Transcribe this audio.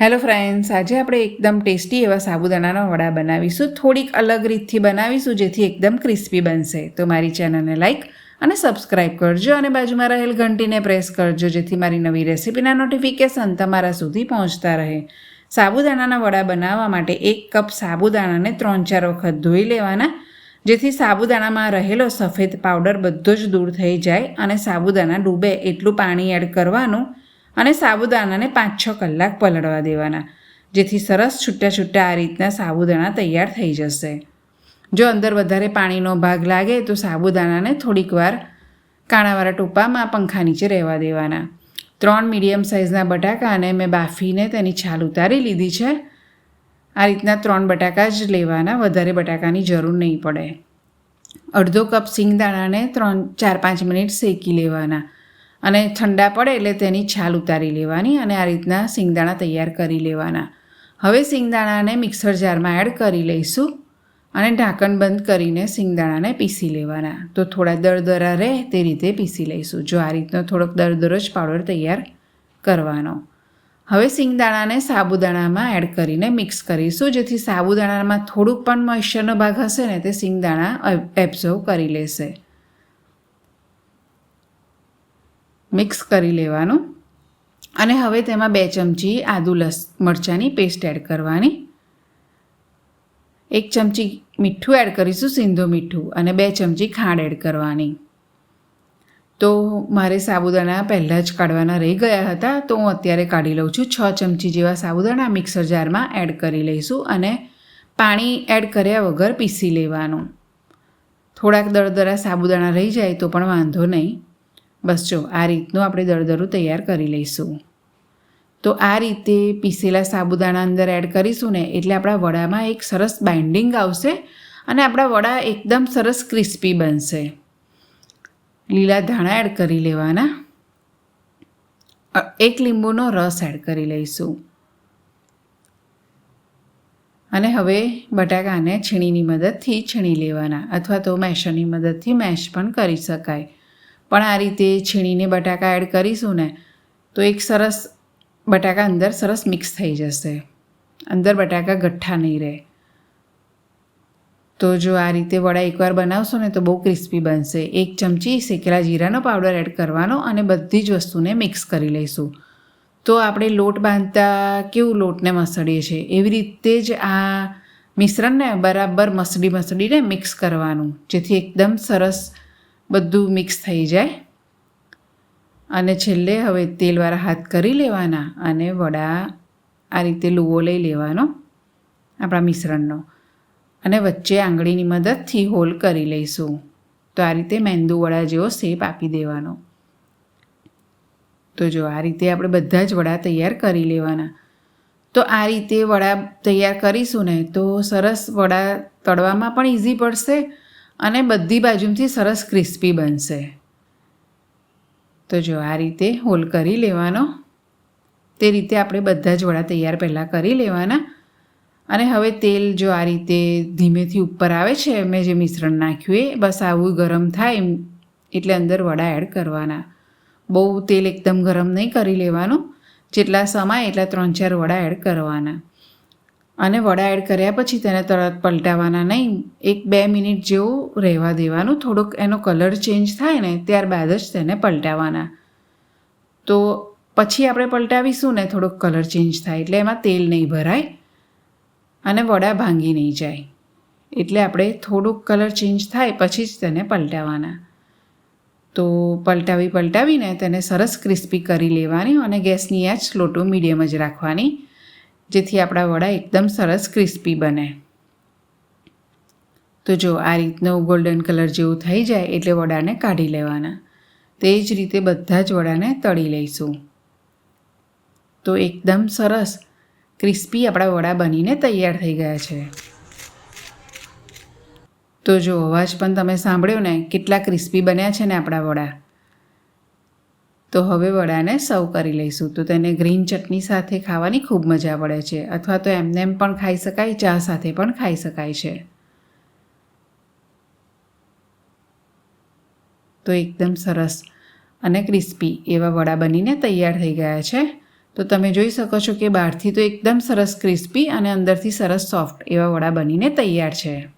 Hello friends આજે આપણે એકદમ ટેસ્ટી એવા સાબુદાણાના વડા બનાવીશું. થોડીક અલગ રીતથી બનાવીશું, જેથી એકદમ ક્રિસ્પી બનશે. તો મારી ચેનલને લાઇક અને સબસ્ક્રાઈબ કરજો અને બાજુમાં રહેલ ઘંટીને પ્રેસ કરજો, જેથી મારી નવી રેસીપીના નોટિફિકેશન તમારા સુધી પહોંચતા રહે. સાબુદાણાના વડા બનાવવા માટે એક કપ સાબુદાણાને ત્રણ ચાર વખત ધોઈ લેવાના, જેથી સાબુદાણામાં રહેલો સફેદ પાવડર બધો જ દૂર થઈ જાય અને સાબુદાણા ડૂબે એટલું પાણી એડ કરવાનું અને સાબુદાણાને પાંચ છ કલાક પલળવા દેવાના, જેથી સરસ છૂટા છૂટા આ રીતના સાબુદાણા તૈયાર થઈ જશે. જો અંદર વધારે પાણીનો ભાગ લાગે, તો સાબુદાણાને થોડીક વાર કાણાવાળા ટોપામાં પંખા નીચે રહેવા દેવાના. ત્રણ મીડિયમ સાઇઝના બટાકાને મેં બાફીને તેની છાલ ઉતારી લીધી છે. આ રીતના ત્રણ બટાકા જ લેવાના, વધારે બટાકાની જરૂર નહીં પડે. અડધો કપ સિંગદાણાને ત્રણ ચાર પાંચ મિનિટ શેકી લેવાના. અને ઠંડા પડે એટલે તેની છાલ ઉતારી લેવાની અને આ રીતના સિંગદાણા તૈયાર કરી લેવાના. હવે સિંગદાણાને મિક્સર જારમાં એડ કરી લઈશું અને ઢાંકણ બંધ કરીને સિંગદાણાને પીસી લેવાના. તો થોડા દરદરા રહે તે રીતે પીસી લઈશું. જો આ રીતનો થોડોક દરદરો જ પાવડર તૈયાર કરવાનો. હવે સિંગદાણાને સાબુદાણામાં એડ કરીને મિક્સ કરીશું, જેથી સાબુદાણામાં થોડુંક પણ મોઇશ્ચરનો ભાગ હશે ને તે સિંગદાણા એબ્ઝર્વ કરી લેશે. મિક્સ કરી લેવાનું. અને હવે તેમાં બે ચમચી આદુ લસ મરચાંની પેસ્ટ એડ કરવાની. એક ચમચી મીઠું એડ કરીશું, સિંધો મીઠું, અને બે ચમચી ખાંડ એડ કરવાની. તો મારે સાબુદાણા પહેલાં જ કાઢવાના રહી ગયા હતા, તો હું અત્યારે કાઢી લઉં છું. છ ચમચી જેવા સાબુદાણા મિક્સર જારમાં એડ કરી લઈશું અને પાણી એડ કર્યા વગર પીસી લેવાનું. થોડાક દળદરા સાબુદાણા રહી જાય તો પણ વાંધો નહીં. બસ જો, આ રીતનું આપણે દળદરું તૈયાર કરી લઈશું. તો આ રીતે પીસેલા સાબુદાણા અંદર એડ કરીશું ને, એટલે આપણા વડામાં એક સરસ બાઇન્ડિંગ આવશે અને આપણા વડા એકદમ સરસ ક્રિસ્પી બનશે. લીલા ધાણા એડ કરી લેવાના. એક લીંબુનો રસ એડ કરી લઈશું. અને હવે બટાકાને છીણીની મદદથી છીણી લેવાના, અથવા તો મેશરની મદદથી મેશ પણ કરી શકાય. પણ આ રીતે છીણીને બટાકા એડ કરીશું ને, તો એક સરસ બટાકા અંદર સરસ મિક્સ થઈ જશે. અંદર બટાકા ગઠ્ઠા નહીં રહે. તો જો આ રીતે વડા એકવાર બનાવશો ને તો બહુ ક્રિસ્પી બનશે. એક ચમચી શેકેલા જીરાનો પાવડર એડ કરવાનો અને બધી જ વસ્તુને મિક્સ કરી લઈશું. તો આપણે લોટ બાંધતા કેવું લોટને મસળીએ છીએ? એવી રીતે જ આ મિશ્રણને બરાબર મસળી મસળીને મિક્સ કરવાનું, જેથી એકદમ સરસ બધું મિક્સ થઈ જાય. અને છેલ્લે હવે તેલવાળા હાથ કરી લેવાના અને વડા આ રીતે લુવો લઈ લેવાનો આપણા મિશ્રણનો. અને વચ્ચે આંગળીની મદદથી હોલ કરી લઈશું. તો આ રીતે મેંદુ વડા જેવો શેપ આપી દેવાનો. તો જો આ રીતે આપણે બધા જ વડા તૈયાર કરી લેવાના. તો આ રીતે વડા તૈયાર કરીશું ને તો સરસ વડા તળવામાં પણ ઇઝી પડશે. અને બધી બાજુથી સરસ ક્રિસ્પી બનશે. તો જો આ રીતે હોલ કરી લેવાનો. તે રીતે આપણે બધા જ વડા તૈયાર પહેલાં કરી લેવાના. અને હવે તેલ જો આ રીતે ધીમેથી ઉપર આવે છે, મેં જે મિશ્રણ નાખ્યું એ, બસ આવું ગરમ થાય એટલે અંદર વડા એડ કરવાના. બહુ તેલ એકદમ ગરમ નહીં કરી લેવાનું. જેટલા સમાય, એટલા ત્રણ ચાર વડા એડ કરવાના. અને વડા એડ કર્યા પછી તેને તરત પલટાવવાના નહીં. એક બે મિનિટ જેવું રહેવા દેવાનું. થોડોક એનો કલર ચેન્જ થાય ને ત્યારબાદ જ તેને પલટાવવાના તો પછી આપણે પલટાવીશું ને થોડોક કલર ચેન્જ થાય એટલે એમાં તેલ નહીં ભરાય અને વડા ભાંગી નહીં જાય. એટલે આપણે થોડુંક કલર ચેન્જ થાય પછી જ તેને પલટાવવાના તો પલટાવી પલટાવીને તેને સરસ ક્રિસ્પી કરી લેવાની અને ગેસની આંચ સ્લો ટુ મીડિયમ જ રાખવાની. જેથી આપણા વડા એકદમ સરસ ક્રિસ્પી બને. તો જો આ રીતનો ગોલ્ડન કલર જેવું થઈ જાય એટલે વડાને કાઢી લેવાના. તે જ રીતે બધા જ વડાને તળી લઈશું. તો એકદમ સરસ ક્રિસ્પી આપણા વડા બનીને તૈયાર થઈ ગયા છે. તો જો અવાજ પણ તમે સાંભળ્યો ને, કેટલા ક્રિસ્પી બન્યા છે ને આપણા વડા. તો હવે વડાને સર્વ કરી લઈશું. તો તેને ગ્રીન ચટણી સાથે ખાવાની ખૂબ મજા પડે છે. અથવા તો એમને એમ પણ ખાઈ શકાય, ચા સાથે પણ ખાઈ શકાય છે. તો એકદમ સરસ અને ક્રિસ્પી એવા વડા બનીને તૈયાર થઈ ગયા છે. તો તમે જોઈ શકો છો કે બહારથી તો એકદમ સરસ ક્રિસ્પી અને અંદરથી સરસ સોફ્ટ એવા વડા બનીને તૈયાર છે.